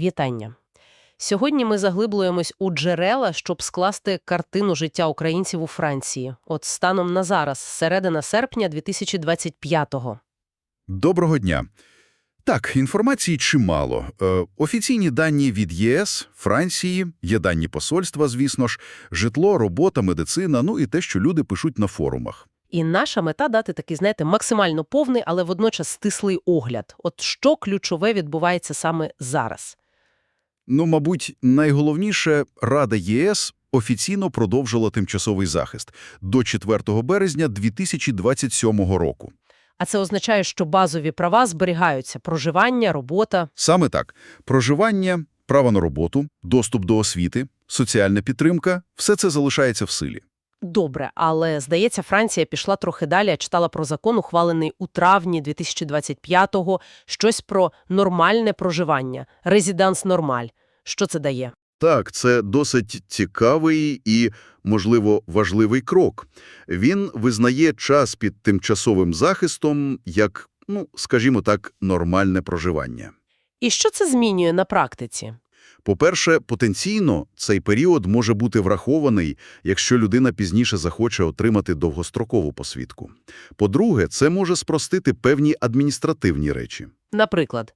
Вітання. Сьогодні ми заглиблюємось у джерела, щоб скласти картину життя українців у Франції. От станом на зараз, середина серпня 2025-го. Доброго дня. Так, інформації чимало. Е, офіційні дані від ЄС, Франції, є дані посольства, звісно ж, житло, робота, медицина, ну і те, що люди пишуть на форумах. І наша мета дати такий, знаєте, максимально повний, але водночас стислий огляд. От що ключове відбувається саме зараз. Ну, мабуть, найголовніше, Рада ЄС офіційно продовжила тимчасовий захист до 4 березня 2027 року. А це означає, що базові права зберігаються – проживання, робота. Саме так. Проживання, право на роботу, доступ до освіти, соціальна підтримка – все це залишається в силі. Добре, але, здається, Франція пішла трохи далі, я читала про закон, ухвалений у травні 2025-го, щось про нормальне проживання, резиданс нормаль. Що це дає? Так, це досить цікавий і, можливо, важливий крок. Він визнає час під тимчасовим захистом як, ну, скажімо так, нормальне проживання. І що це змінює на практиці? По-перше, потенційно цей період може бути врахований, якщо людина пізніше захоче отримати довгострокову посвідку. По-друге, це може спростити певні адміністративні речі. Наприклад,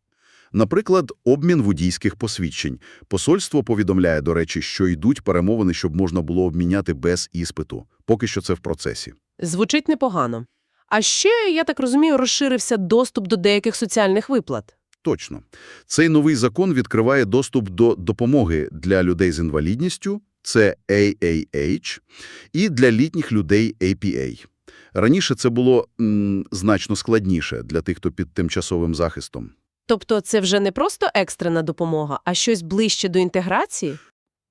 Наприклад, обмін водійських посвідчень. Посольство повідомляє, до речі, що йдуть перемовини, щоб можна було обміняти без іспиту. Поки що це в процесі. звучить непогано. А ще, я так розумію, розширився доступ до деяких соціальних виплат. Точно. Цей новий закон відкриває доступ до допомоги для людей з інвалідністю, це AAH, і для літніх людей APA. Раніше це було м, значно складніше для тих, хто під тимчасовим захистом. Тобто це вже не просто екстрена допомога, а щось ближче до інтеграції?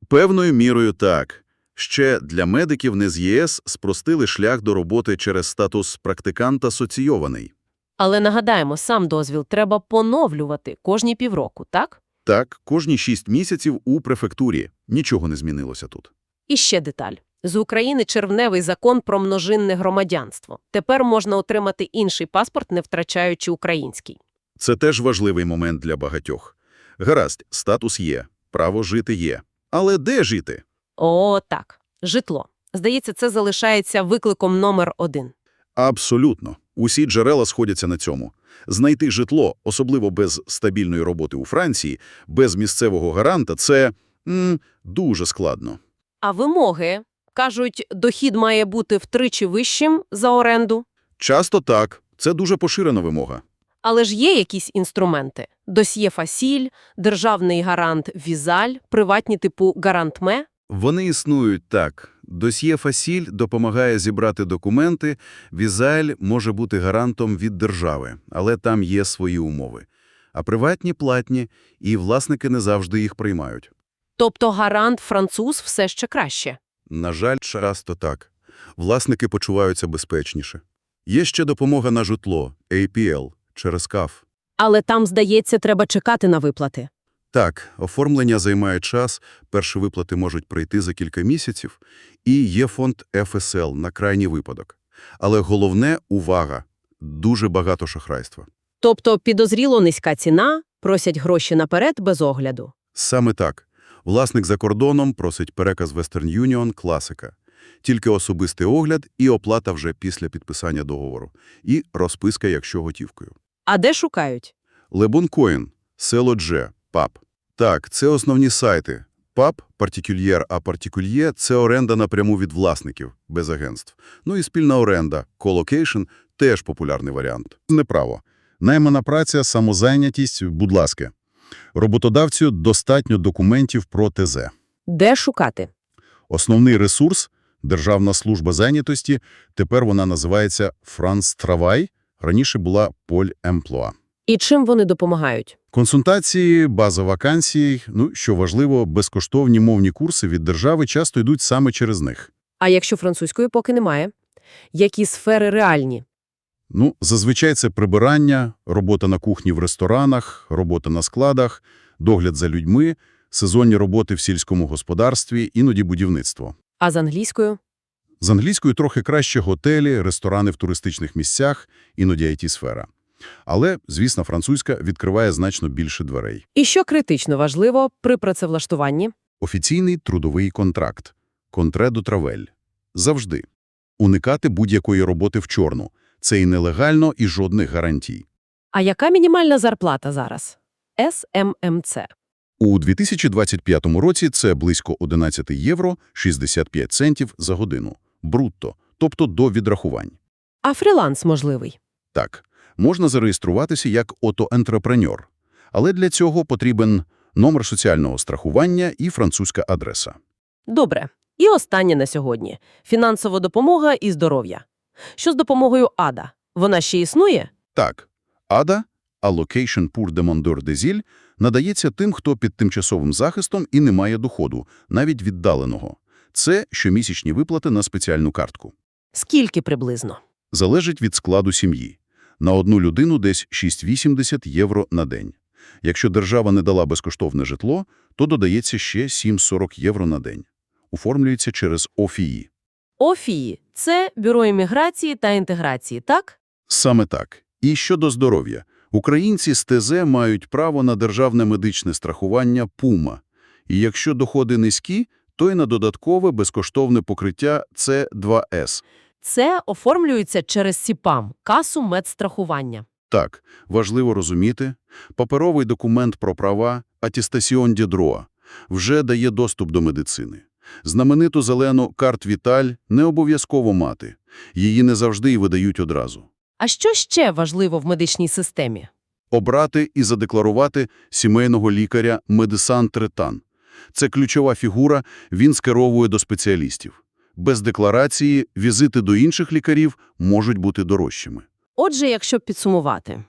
Певною мірою так. Ще для медиків не з ЄС спростили шлях до роботи через статус практиканта асоційований. Але нагадаємо, сам дозвіл треба поновлювати кожні півроку, так? Так, кожні шість місяців у префектурі. Нічого не змінилося тут. І ще деталь. З України червневий закон про множинне громадянство. Тепер можна отримати інший паспорт, не втрачаючи український. Це теж важливий момент для багатьох. Гаразд, статус є, право жити є. Але де жити? О, так. Житло. Здається, це залишається викликом номер один. Абсолютно. Усі джерела сходяться на цьому. Знайти житло, особливо без стабільної роботи у Франції, без місцевого гаранта – це м, дуже складно. А вимоги? Кажуть, дохід має бути втричі вищим за оренду. Часто так. Це дуже поширена вимога. Але ж є якісь інструменти. Досьє Фасіль, державний гарант Візаль, приватні типу Гарантме. Вони існують так. Досьє Фасіль допомагає зібрати документи, Візаль може бути гарантом від держави, але там є свої умови. А приватні платні, і власники не завжди їх приймають. Тобто гарант француз все ще краще. На жаль, часто так. Власники почуваються безпечніше. Є ще допомога на житло, APL, через КАФ. Але там, здається, треба чекати на виплати. Так, оформлення займає час, перші виплати можуть прийти за кілька місяців, і є фонд ФСЛ на крайній випадок. Але головне – увага, дуже багато шахрайства. Тобто підозріло низька ціна, просять гроші наперед без огляду. Саме так. Власник за кордоном просить переказ Western Union – класика. Тільки особистий огляд і оплата вже після підписання договору. І розписка, якщо готівкою. А де шукають? Лебонкоін, село Дже, ПАП. Так, це основні сайти. ПАП, партикюльєр, а партикюльє – це оренда напряму від власників, без агентств. Ну і спільна оренда, колокейшн – теж популярний варіант. Неправо. Наймана праця, самозайнятість, будь ласка. Роботодавцю достатньо документів про ТЗ. Де шукати? Основний ресурс – Державна служба зайнятості, тепер вона називається Франс Травай, раніше була Поль Емплоа. І чим вони допомагають? Консультації, база вакансій, ну, що важливо, безкоштовні мовні курси від держави часто йдуть саме через них. А якщо французької поки немає? Які сфери реальні? Ну, зазвичай це прибирання, робота на кухні в ресторанах, робота на складах, догляд за людьми, сезонні роботи в сільському господарстві, іноді будівництво. А з англійською? З англійською трохи краще готелі, ресторани в туристичних місцях, іноді IT-сфера. Але, звісно, французька відкриває значно більше дверей. І що критично важливо при працевлаштуванні? Офіційний трудовий контракт. Контре до травель. Завжди. Уникати будь-якої роботи в чорну. Це і нелегально, і жодних гарантій. А яка мінімальна зарплата зараз? СММЦ. У 2025 році це близько 11 євро 65 центів за годину. Брутто, тобто до відрахувань. А фріланс можливий? Так, можна зареєструватися як отоентрепреньор. Але для цього потрібен номер соціального страхування і французька адреса. Добре. І останнє на сьогодні. Фінансова допомога і здоров'я. Що з допомогою АДА? Вона ще існує? Так, АДА Allocation pour demandeur d'asile надається тим, хто під тимчасовим захистом і не має доходу, навіть віддаленого. Це щомісячні виплати на спеціальну картку. Скільки приблизно? Залежить від складу сім'ї. На одну людину десь 6,80 євро на день. Якщо держава не дала безкоштовне житло, то додається ще 7,40 євро на день. Оформлюється через ОФІІ. ОФІІ – це Бюро імміграції та інтеграції, так? Саме так. І щодо здоров'я. Українці з ТЗ мають право на державне медичне страхування ПУМА. І якщо доходи низькі, то й на додаткове безкоштовне покриття С2С. Це оформлюється через СІПАМ – касу медстрахування. Так, важливо розуміти, паперовий документ про права «Атестаціон Дідроа» вже дає доступ до медицини. Знамениту зелену «Карт Віталь» не обов'язково мати. Її не завжди і видають одразу. А що ще важливо в медичній системі? Обрати і задекларувати сімейного лікаря Медисан Третан. Це ключова фігура, він скеровує до спеціалістів. Без декларації візити до інших лікарів можуть бути дорожчими. Отже, якщо підсумувати.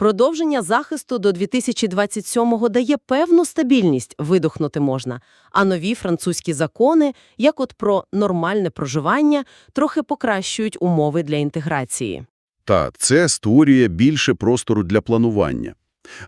Продовження захисту до 2027-го дає певну стабільність, видохнути можна, а нові французькі закони, як от про нормальне проживання, трохи покращують умови для інтеграції. Та це створює більше простору для планування.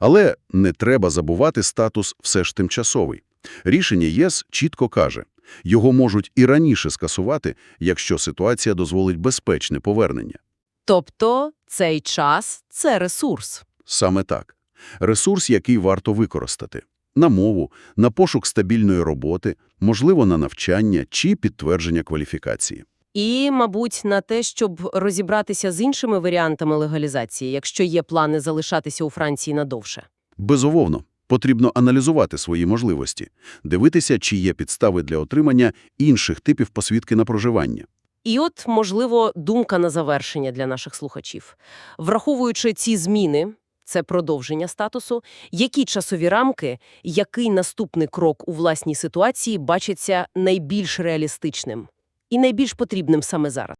Але не треба забувати статус все ж тимчасовий. Рішення ЄС чітко каже, його можуть і раніше скасувати, якщо ситуація дозволить безпечне повернення. Тобто цей час – це ресурс. Саме так. Ресурс, який варто використати. На мову, на пошук стабільної роботи, можливо, на навчання чи підтвердження кваліфікації. І, мабуть, на те, щоб розібратися з іншими варіантами легалізації, якщо є плани залишатися у Франції надовше. Безумовно, потрібно аналізувати свої можливості, дивитися, чи є підстави для отримання інших типів посвідки на проживання. І от, можливо, думка на завершення для наших слухачів. Враховуючи ці зміни, це продовження статусу, які часові рамки, який наступний крок у власній ситуації бачиться найбільш реалістичним і найбільш потрібним саме зараз?